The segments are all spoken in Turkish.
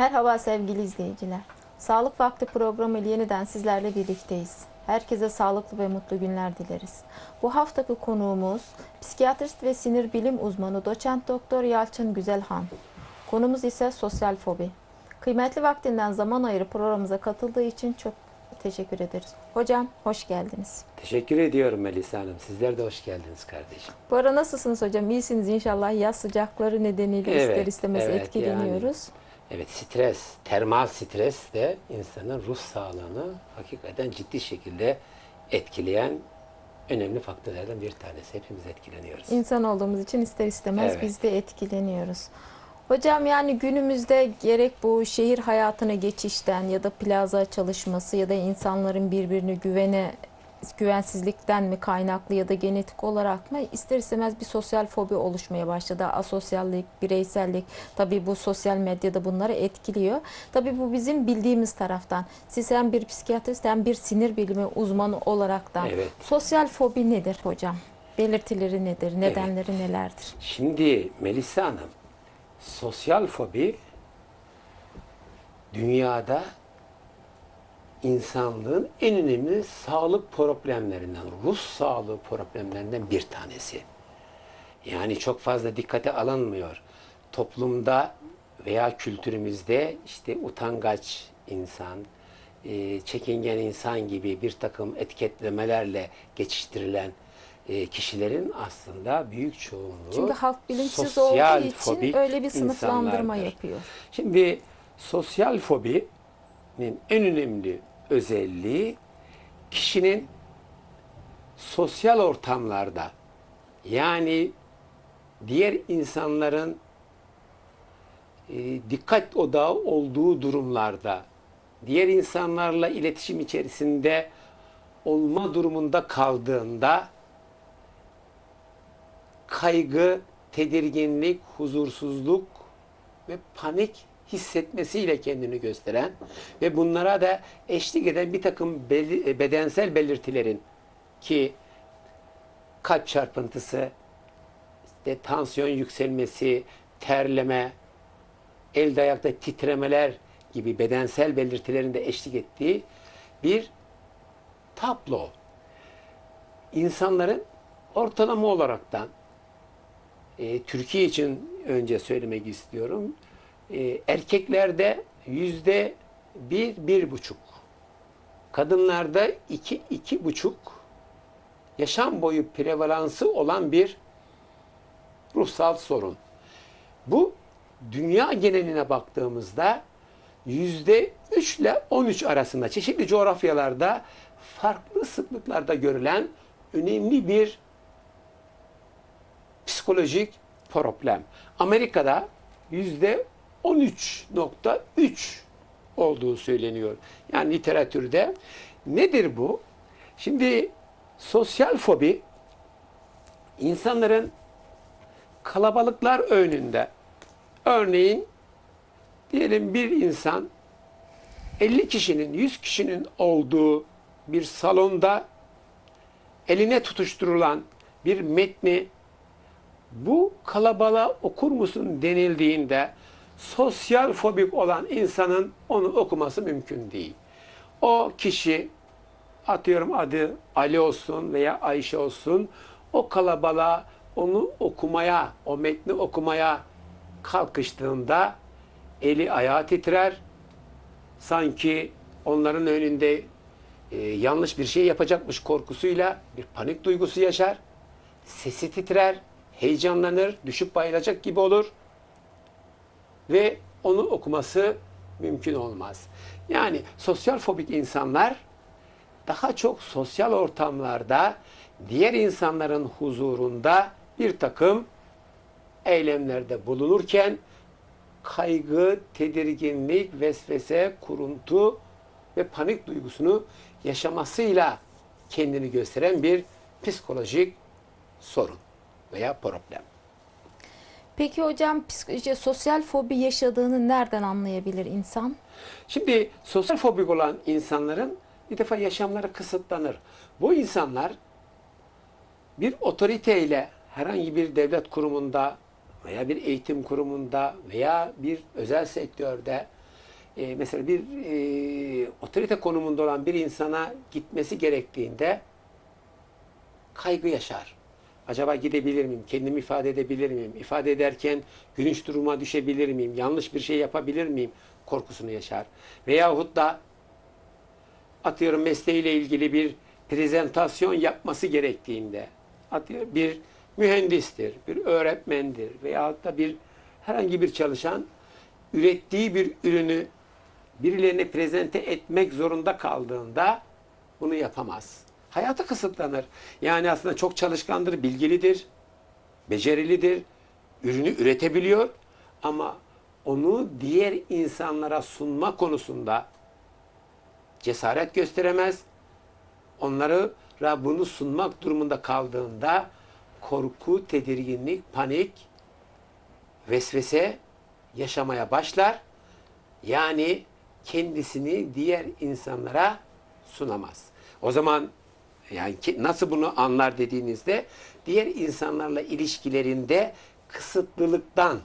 Merhaba sevgili izleyiciler. Sağlık Vakti programı ile yeniden sizlerle birlikteyiz. Herkese sağlıklı ve mutlu günler dileriz. Bu haftaki konuğumuz psikiyatrist ve sinir bilim uzmanı doçent doktor Yalçın Güzelhan. Konumuz ise sosyal fobi. Kıymetli vaktinden zaman ayırıp programımıza katıldığı için çok teşekkür ederiz. Hocam hoş geldiniz. Teşekkür ediyorum Melisa Hanım. Sizler de hoş geldiniz kardeşim. Bu ara nasılsınız hocam? İyisiniz inşallah. Yaz sıcakları nedeniyle Evet, ister istemez evet, etkileniyoruz. Evet stres, termal stres de insanın ruh sağlığını hakikaten ciddi şekilde etkileyen önemli faktörlerden bir tanesi. Hepimiz etkileniyoruz. İnsan olduğumuz için ister istemez Evet. biz de etkileniyoruz. Hocam yani günümüzde gerek bu şehir hayatına geçişten ya da plaza çalışması ya da insanların birbirini güvene güvensizlikten mi kaynaklı ya da genetik olarak mı ister istemez bir sosyal fobi oluşmaya başladı. Asosyallik, bireysellik tabii bu sosyal medyada bunları etkiliyor. Tabii bu bizim bildiğimiz taraftan. Siz hem bir psikiyatrist hem bir sinir bilimi uzmanı olaraktan Evet. sosyal fobi nedir hocam? Belirtileri nedir? Nedenleri nelerdir? Şimdi Melisa Hanım, sosyal fobi dünyada insanlığın en önemli sağlık problemlerinden, ruh sağlığı problemlerinden bir tanesi. Yani çok fazla dikkate alınmıyor. Toplumda veya kültürümüzde işte utangaç insan, e, çekingen insan gibi bir takım etiketlemelerle geçiştirilen e, kişilerin aslında büyük çoğunluğu Çünkü halk bilinçsiz sosyal olduğu için öyle bir sınıflandırma insanlardır. yapıyor. Şimdi sosyal fobinin en önemli özelliği kişinin sosyal ortamlarda yani diğer insanların e, dikkat odağı olduğu durumlarda diğer insanlarla iletişim içerisinde olma durumunda kaldığında kaygı, tedirginlik, huzursuzluk ve panik hissetmesiyle kendini gösteren ve bunlara da eşlik eden bir takım beli- bedensel belirtilerin ki kalp çarpıntısı, işte tansiyon yükselmesi, terleme, elde ayakta titremeler gibi bedensel belirtilerin de eşlik ettiği bir tablo. İnsanların ortalama olaraktan e, Türkiye için önce söylemek istiyorum. E, erkeklerde yüzde bir, bir buçuk. Kadınlarda iki, iki buçuk yaşam boyu prevalansı olan bir ruhsal sorun. Bu dünya geneline baktığımızda yüzde 3 ile 13 arasında çeşitli coğrafyalarda farklı sıklıklarda görülen önemli bir psikolojik problem. Amerika'da yüzde 13.3 olduğu söyleniyor. Yani literatürde. Nedir bu? Şimdi sosyal fobi insanların kalabalıklar önünde örneğin diyelim bir insan 50 kişinin 100 kişinin olduğu bir salonda eline tutuşturulan bir metni bu kalabalığa okur musun denildiğinde sosyal fobik olan insanın onu okuması mümkün değil. O kişi atıyorum adı Ali olsun veya Ayşe olsun o kalabalığa onu okumaya, o metni okumaya kalkıştığında eli ayağı titrer. Sanki onların önünde e, yanlış bir şey yapacakmış korkusuyla bir panik duygusu yaşar. Sesi titrer, heyecanlanır, düşüp bayılacak gibi olur ve onu okuması mümkün olmaz. Yani sosyal fobik insanlar daha çok sosyal ortamlarda diğer insanların huzurunda bir takım eylemlerde bulunurken kaygı, tedirginlik, vesvese, kuruntu ve panik duygusunu yaşamasıyla kendini gösteren bir psikolojik sorun veya problem. Peki hocam psik- sosyal fobi yaşadığını nereden anlayabilir insan? Şimdi sosyal fobik olan insanların bir defa yaşamları kısıtlanır. Bu insanlar bir otoriteyle herhangi bir devlet kurumunda veya bir eğitim kurumunda veya bir özel sektörde e, mesela bir e, otorite konumunda olan bir insana gitmesi gerektiğinde kaygı yaşar. Acaba gidebilir miyim? Kendimi ifade edebilir miyim? İfade ederken gülünç duruma düşebilir miyim? Yanlış bir şey yapabilir miyim? Korkusunu yaşar. Veyahut da atıyorum mesleğiyle ilgili bir prezentasyon yapması gerektiğinde atıyor bir mühendistir, bir öğretmendir veyahut da bir herhangi bir çalışan ürettiği bir ürünü birilerine prezente etmek zorunda kaldığında bunu yapamaz. Hayatı kısıtlanır. Yani aslında çok çalışkandır, bilgilidir, becerilidir, ürünü üretebiliyor ama onu diğer insanlara sunma konusunda cesaret gösteremez. Onlara bunu sunmak durumunda kaldığında korku, tedirginlik, panik, vesvese yaşamaya başlar. Yani kendisini diğer insanlara sunamaz. O zaman yani ki- nasıl bunu anlar dediğinizde diğer insanlarla ilişkilerinde kısıtlılıktan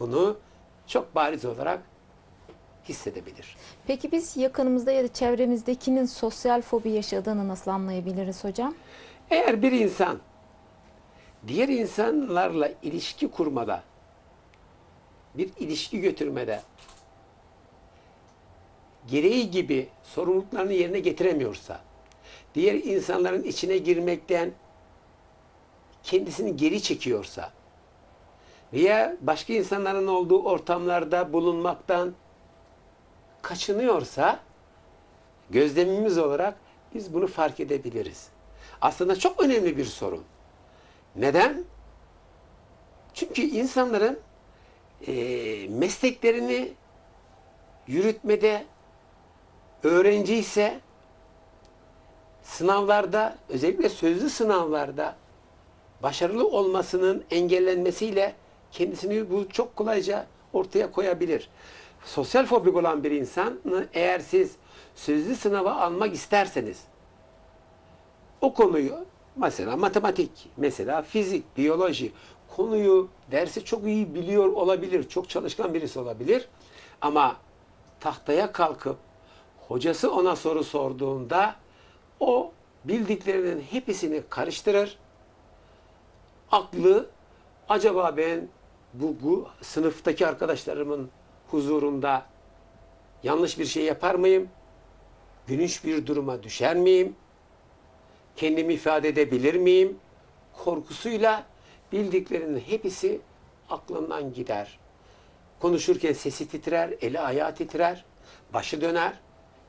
bunu çok bariz olarak hissedebilir. Peki biz yakınımızda ya da çevremizdekinin sosyal fobi yaşadığını nasıl anlayabiliriz hocam? Eğer bir insan diğer insanlarla ilişki kurmada, bir ilişki götürmede gereği gibi sorumluluklarını yerine getiremiyorsa, diğer insanların içine girmekten kendisini geri çekiyorsa veya başka insanların olduğu ortamlarda bulunmaktan kaçınıyorsa gözlemimiz olarak biz bunu fark edebiliriz. Aslında çok önemli bir sorun. Neden? Çünkü insanların eee, mesleklerini yürütmede öğrenci ise sınavlarda özellikle sözlü sınavlarda başarılı olmasının engellenmesiyle kendisini bu çok kolayca ortaya koyabilir. Sosyal fobik olan bir insanı eğer siz sözlü sınava almak isterseniz o konuyu mesela matematik, mesela fizik, biyoloji konuyu dersi çok iyi biliyor olabilir, çok çalışkan birisi olabilir ama tahtaya kalkıp hocası ona soru sorduğunda o bildiklerinin hepsini karıştırır. Aklı acaba ben bu, bu sınıftaki arkadaşlarımın huzurunda yanlış bir şey yapar mıyım? Gülünç bir duruma düşer miyim? Kendimi ifade edebilir miyim? Korkusuyla bildiklerinin hepsi aklından gider. Konuşurken sesi titrer, eli ayağı titrer, başı döner,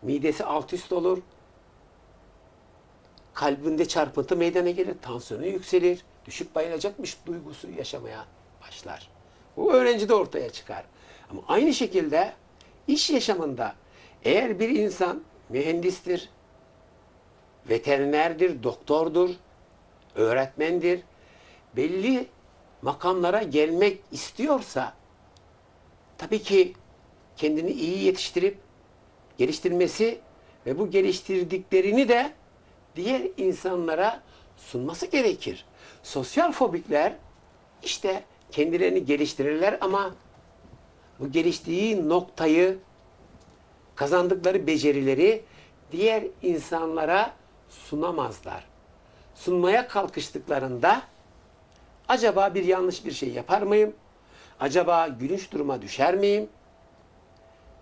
midesi alt üst olur, kalbinde çarpıntı meydana gelir, tansiyonu yükselir, düşüp bayılacakmış duygusu yaşamaya başlar. Bu öğrenci de ortaya çıkar. Ama aynı şekilde iş yaşamında eğer bir insan mühendistir, veterinerdir, doktordur, öğretmendir, belli makamlara gelmek istiyorsa tabii ki kendini iyi yetiştirip geliştirmesi ve bu geliştirdiklerini de diğer insanlara sunması gerekir. Sosyal fobikler işte kendilerini geliştirirler ama bu geliştiği noktayı kazandıkları becerileri diğer insanlara sunamazlar. Sunmaya kalkıştıklarında acaba bir yanlış bir şey yapar mıyım? Acaba gülünç duruma düşer miyim?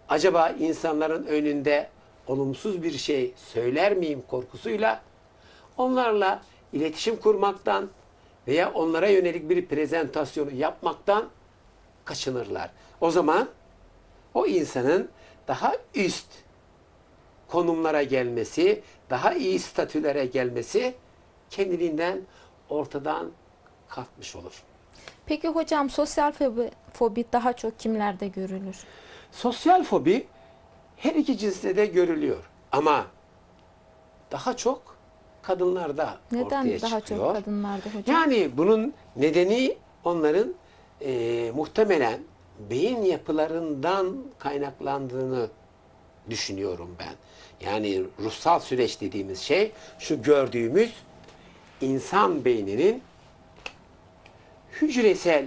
Acaba insanların önünde olumsuz bir şey söyler miyim korkusuyla onlarla iletişim kurmaktan veya onlara yönelik bir prezentasyonu yapmaktan kaçınırlar. O zaman o insanın daha üst konumlara gelmesi, daha iyi statülere gelmesi kendiliğinden ortadan kalkmış olur. Peki hocam sosyal fobi, fobi daha çok kimlerde görülür? Sosyal fobi her iki cinste de görülüyor ama daha çok kadınlarda Neden ortaya daha çıkıyor. çok kadınlarda hocam? Yani bunun nedeni onların e, muhtemelen beyin yapılarından kaynaklandığını düşünüyorum ben. Yani ruhsal süreç dediğimiz şey şu gördüğümüz insan beyninin hücresel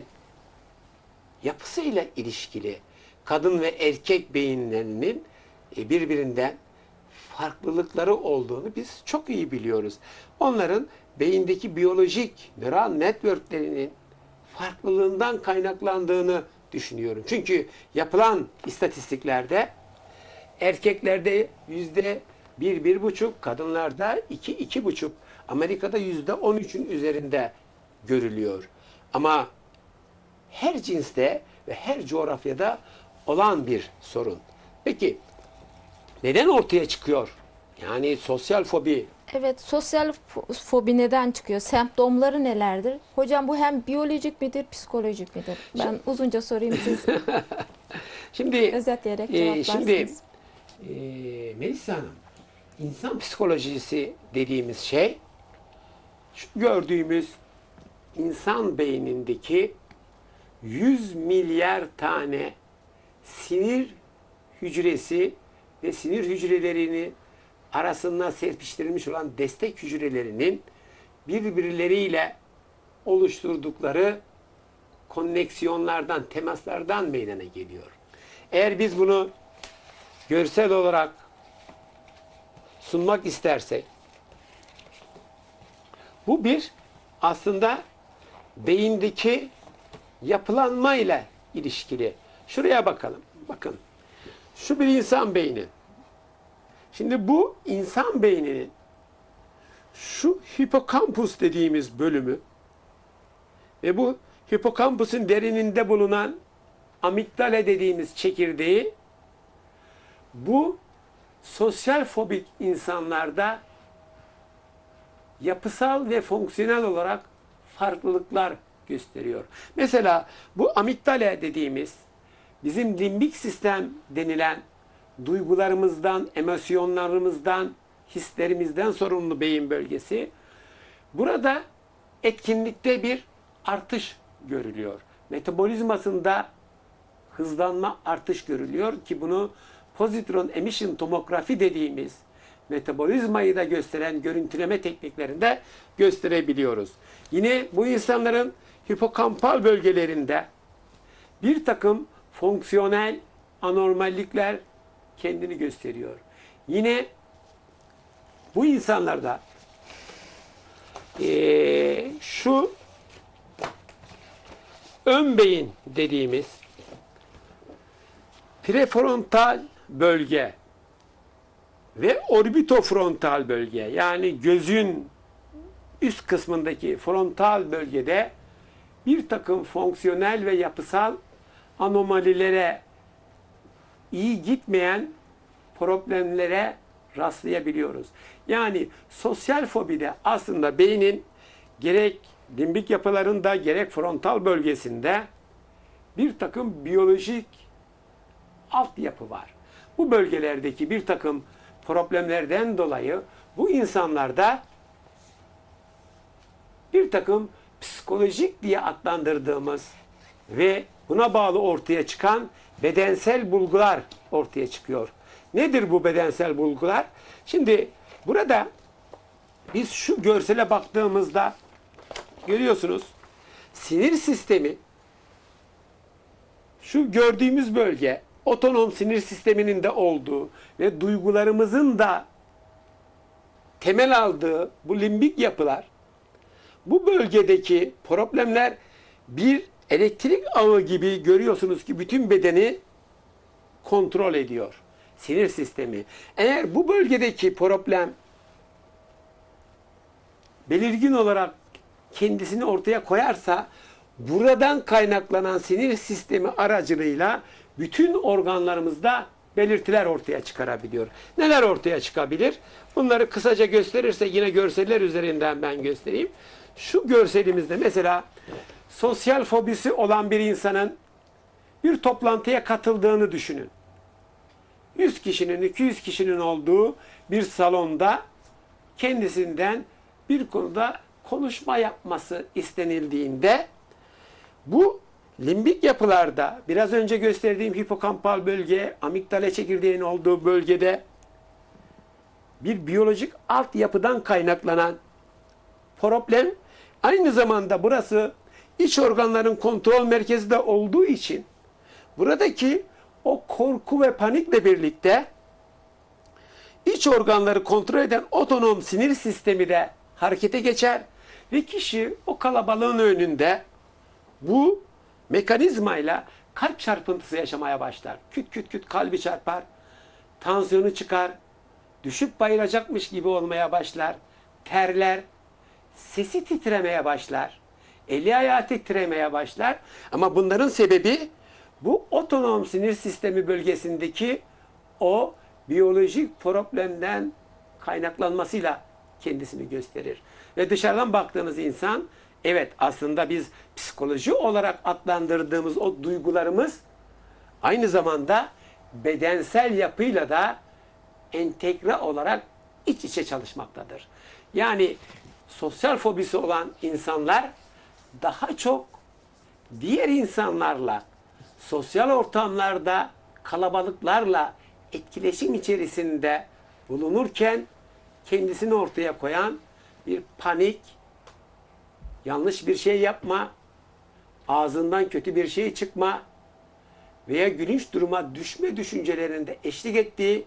yapısıyla ilişkili kadın ve erkek beyinlerinin e, birbirinden farklılıkları olduğunu biz çok iyi biliyoruz. Onların beyindeki biyolojik nöral networklerinin farklılığından kaynaklandığını düşünüyorum. Çünkü yapılan istatistiklerde erkeklerde yüzde bir, bir buçuk, kadınlarda iki, iki buçuk, Amerika'da yüzde on üçün üzerinde görülüyor. Ama her cinste ve her coğrafyada olan bir sorun. Peki neden ortaya çıkıyor? Yani sosyal fobi Evet, sosyal fo- fobi neden çıkıyor? Semptomları nelerdir? Hocam bu hem biyolojik midir, psikolojik midir? Ben uzunca sorayım siz Şimdi özetleyerek e, şimdi e, Melisa Hanım insan psikolojisi dediğimiz şey şu gördüğümüz insan beynindeki 100 milyar tane sinir hücresi ve sinir hücrelerini arasında serpiştirilmiş olan destek hücrelerinin birbirleriyle oluşturdukları konneksiyonlardan, temaslardan meydana geliyor. Eğer biz bunu görsel olarak sunmak istersek bu bir aslında beyindeki yapılanmayla ilişkili. Şuraya bakalım. Bakın. Şu bir insan beyni. Şimdi bu insan beyninin şu hipokampus dediğimiz bölümü ve bu hipokampusun derininde bulunan amigdala dediğimiz çekirdeği bu sosyal fobik insanlarda yapısal ve fonksiyonel olarak farklılıklar gösteriyor. Mesela bu amigdala dediğimiz bizim limbik sistem denilen duygularımızdan, emosyonlarımızdan, hislerimizden sorumlu beyin bölgesi. Burada etkinlikte bir artış görülüyor. Metabolizmasında hızlanma artış görülüyor ki bunu pozitron emission tomografi dediğimiz metabolizmayı da gösteren görüntüleme tekniklerinde gösterebiliyoruz. Yine bu insanların hipokampal bölgelerinde bir takım fonksiyonel anormallikler kendini gösteriyor. Yine bu insanlarda eee, şu ön beyin dediğimiz prefrontal bölge ve orbitofrontal bölge yani gözün üst kısmındaki frontal bölgede bir takım fonksiyonel ve yapısal anomalilere iyi gitmeyen problemlere rastlayabiliyoruz. Yani sosyal fobide aslında beynin gerek limbik yapılarında gerek frontal bölgesinde bir takım biyolojik altyapı var. Bu bölgelerdeki bir takım problemlerden dolayı bu insanlarda bir takım psikolojik diye adlandırdığımız ve buna bağlı ortaya çıkan bedensel bulgular ortaya çıkıyor. Nedir bu bedensel bulgular? Şimdi burada biz şu görsele baktığımızda görüyorsunuz sinir sistemi şu gördüğümüz bölge otonom sinir sisteminin de olduğu ve duygularımızın da temel aldığı bu limbik yapılar bu bölgedeki problemler bir elektrik ağı gibi görüyorsunuz ki bütün bedeni kontrol ediyor. Sinir sistemi. Eğer bu bölgedeki problem belirgin olarak kendisini ortaya koyarsa buradan kaynaklanan sinir sistemi aracılığıyla bütün organlarımızda belirtiler ortaya çıkarabiliyor. Neler ortaya çıkabilir? Bunları kısaca gösterirse yine görseller üzerinden ben göstereyim. Şu görselimizde mesela sosyal fobisi olan bir insanın bir toplantıya katıldığını düşünün. 100 kişinin, 200 kişinin olduğu bir salonda kendisinden bir konuda konuşma yapması istenildiğinde bu limbik yapılarda biraz önce gösterdiğim hipokampal bölge, amigdala çekirdeğinin olduğu bölgede bir biyolojik altyapıdan kaynaklanan problem aynı zamanda burası iç organların kontrol merkezi de olduğu için buradaki o korku ve panikle birlikte iç organları kontrol eden otonom sinir sistemi de harekete geçer ve kişi o kalabalığın önünde bu mekanizmayla kalp çarpıntısı yaşamaya başlar. Küt küt küt kalbi çarpar, tansiyonu çıkar, düşüp bayılacakmış gibi olmaya başlar, terler, sesi titremeye başlar, eli ayağı titremeye başlar. Ama bunların sebebi bu otonom sinir sistemi bölgesindeki o biyolojik problemden kaynaklanmasıyla kendisini gösterir. Ve dışarıdan baktığınız insan evet aslında biz psikoloji olarak adlandırdığımız o duygularımız aynı zamanda bedensel yapıyla da entegre olarak iç içe çalışmaktadır. Yani sosyal fobisi olan insanlar daha çok diğer insanlarla sosyal ortamlarda kalabalıklarla etkileşim içerisinde bulunurken kendisini ortaya koyan bir panik, yanlış bir şey yapma, ağzından kötü bir şey çıkma veya gülünç duruma düşme düşüncelerinde eşlik ettiği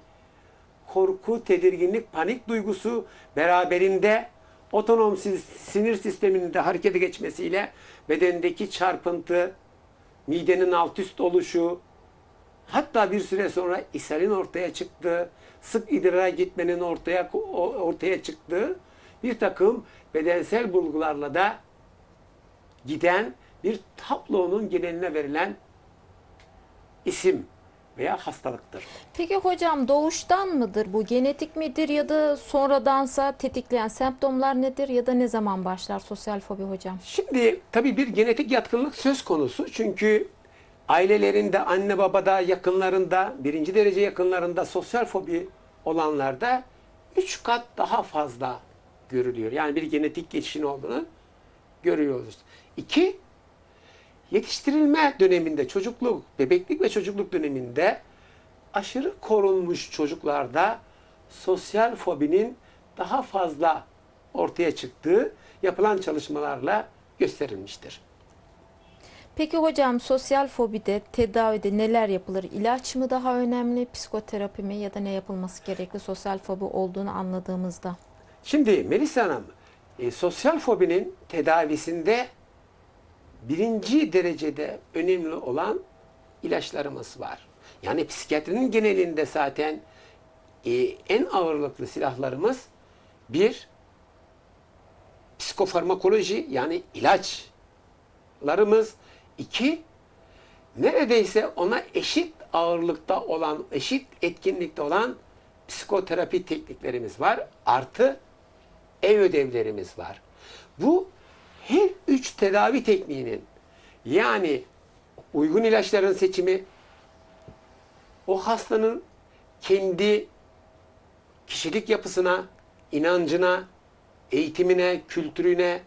korku, tedirginlik, panik duygusu beraberinde otonom sinir sisteminin de harekete geçmesiyle bedendeki çarpıntı, midenin alt üst oluşu, hatta bir süre sonra ishalin ortaya çıktığı, sık idrara gitmenin ortaya ortaya çıktığı bir takım bedensel bulgularla da giden bir tablonun geneline verilen isim veya hastalıktır. Peki hocam doğuştan mıdır bu? Genetik midir ya da sonradansa tetikleyen semptomlar nedir ya da ne zaman başlar sosyal fobi hocam? Şimdi tabii bir genetik yatkınlık söz konusu. Çünkü ailelerinde, anne babada, yakınlarında, birinci derece yakınlarında sosyal fobi olanlarda üç kat daha fazla görülüyor. Yani bir genetik geçişin olduğunu görüyoruz. İki, yetiştirilme döneminde, çocukluk, bebeklik ve çocukluk döneminde aşırı korunmuş çocuklarda sosyal fobinin daha fazla ortaya çıktığı yapılan çalışmalarla gösterilmiştir. Peki hocam sosyal fobide tedavide neler yapılır? İlaç mı daha önemli, psikoterapi mi ya da ne yapılması gerekli sosyal fobi olduğunu anladığımızda? Şimdi Melisa Hanım, e, sosyal fobinin tedavisinde birinci derecede önemli olan ilaçlarımız var. Yani psikiyatrinin genelinde zaten e, en ağırlıklı silahlarımız bir psikofarmakoloji yani ilaçlarımız iki neredeyse ona eşit ağırlıkta olan, eşit etkinlikte olan psikoterapi tekniklerimiz var. Artı ev ödevlerimiz var. Bu her üç tedavi tekniğinin yani uygun ilaçların seçimi, o hastanın kendi kişilik yapısına, inancına, eğitimine, kültürüne,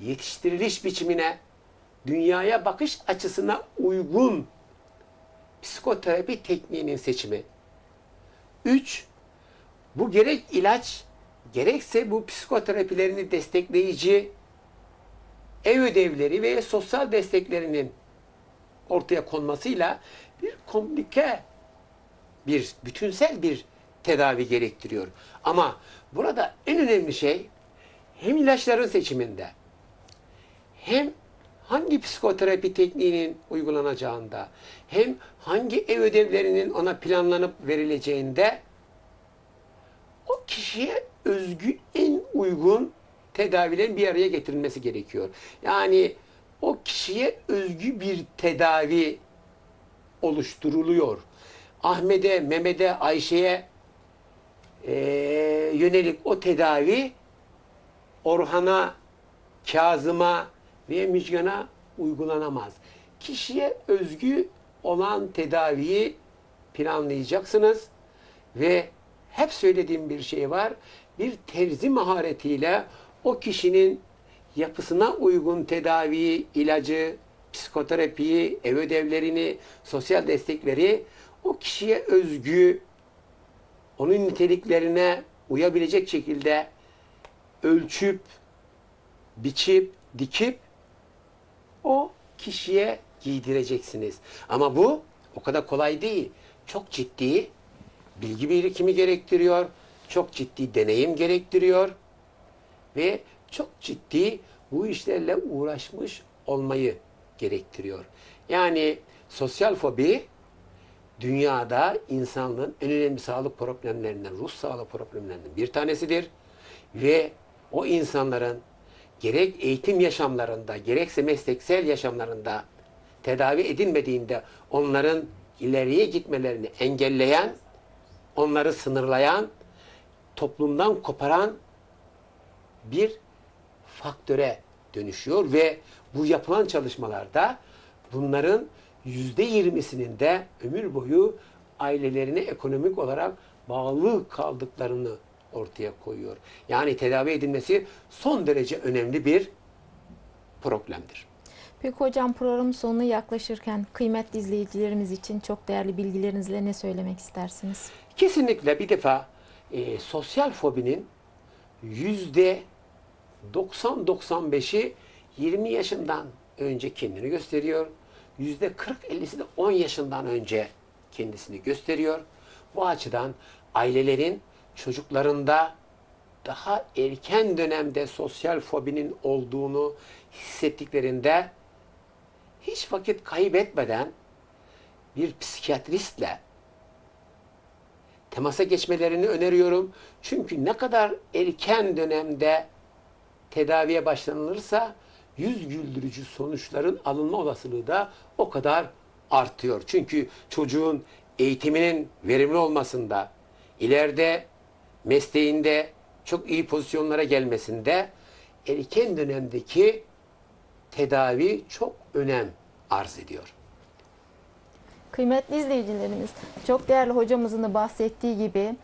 yetiştiriliş biçimine, dünyaya bakış açısına uygun psikoterapi tekniğinin seçimi. Üç, bu gerek ilaç, gerekse bu psikoterapilerini destekleyici ev ödevleri ve sosyal desteklerinin ortaya konmasıyla bir komplike bir bütünsel bir tedavi gerektiriyor. Ama burada en önemli şey hem ilaçların seçiminde hem hangi psikoterapi tekniğinin uygulanacağında hem hangi ev ödevlerinin ona planlanıp verileceğinde o kişiye özgü en uygun tedavilerin bir araya getirilmesi gerekiyor. Yani o kişiye özgü bir tedavi oluşturuluyor. Ahmet'e, Mehmet'e, Ayşe'ye eee, yönelik o tedavi Orhan'a, Kazım'a ve Müjgan'a uygulanamaz. Kişiye özgü olan tedaviyi planlayacaksınız ve hep söylediğim bir şey var. Bir terzi maharetiyle o kişinin yapısına uygun tedaviyi, ilacı, psikoterapiyi, ev ödevlerini, sosyal destekleri o kişiye özgü, onun niteliklerine uyabilecek şekilde ölçüp, biçip, dikip o kişiye giydireceksiniz. Ama bu o kadar kolay değil. Çok ciddi bilgi birikimi gerektiriyor. Çok ciddi deneyim gerektiriyor. Ve çok ciddi bu işlerle uğraşmış olmayı gerektiriyor. Yani sosyal fobi dünyada insanlığın en önemli sağlık problemlerinden, ruh sağlık problemlerinden bir tanesidir. Ve o insanların gerek eğitim yaşamlarında, gerekse mesleksel yaşamlarında tedavi edilmediğinde onların ileriye gitmelerini engelleyen, onları sınırlayan, toplumdan koparan bir faktöre dönüşüyor ve bu yapılan çalışmalarda bunların yüzde yirmisinin de ömür boyu ailelerine ekonomik olarak bağlı kaldıklarını ortaya koyuyor. Yani tedavi edilmesi son derece önemli bir problemdir. Peki hocam programın sonuna yaklaşırken kıymetli izleyicilerimiz için çok değerli bilgilerinizle ne söylemek istersiniz? Kesinlikle bir defa e, sosyal fobinin yüzde 90-95'i 20 yaşından önce kendini gösteriyor. Yüzde 40-50'si de 10 yaşından önce kendisini gösteriyor. Bu açıdan ailelerin çocuklarında daha erken dönemde sosyal fobinin olduğunu hissettiklerinde hiç vakit kaybetmeden bir psikiyatristle temasa geçmelerini öneriyorum. Çünkü ne kadar erken dönemde tedaviye başlanılırsa yüz güldürücü sonuçların alınma olasılığı da o kadar artıyor. Çünkü çocuğun eğitiminin verimli olmasında, ileride mesleğinde çok iyi pozisyonlara gelmesinde erken dönemdeki tedavi çok önem arz ediyor. Kıymetli izleyicilerimiz, çok değerli hocamızın da bahsettiği gibi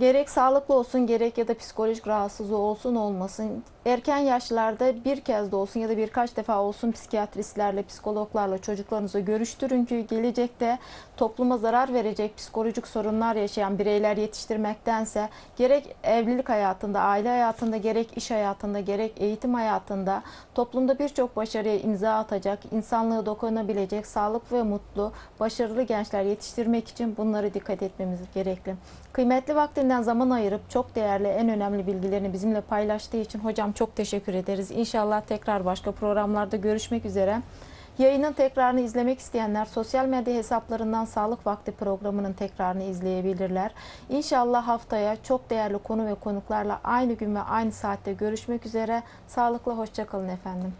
gerek sağlıklı olsun gerek ya da psikolojik rahatsızlığı olsun olmasın erken yaşlarda bir kez de olsun ya da birkaç defa olsun psikiyatristlerle, psikologlarla çocuklarınızı görüştürün ki gelecekte topluma zarar verecek psikolojik sorunlar yaşayan bireyler yetiştirmektense gerek evlilik hayatında, aile hayatında, gerek iş hayatında, gerek eğitim hayatında toplumda birçok başarıya imza atacak, insanlığı dokunabilecek, sağlıklı ve mutlu, başarılı gençler yetiştirmek için bunları dikkat etmemiz gerekli. Kıymetli vaktinden zaman ayırıp çok değerli en önemli bilgilerini bizimle paylaştığı için hocam çok teşekkür ederiz. İnşallah tekrar başka programlarda görüşmek üzere. Yayının tekrarını izlemek isteyenler sosyal medya hesaplarından Sağlık Vakti programının tekrarını izleyebilirler. İnşallah haftaya çok değerli konu ve konuklarla aynı gün ve aynı saatte görüşmek üzere. Sağlıkla hoşçakalın efendim.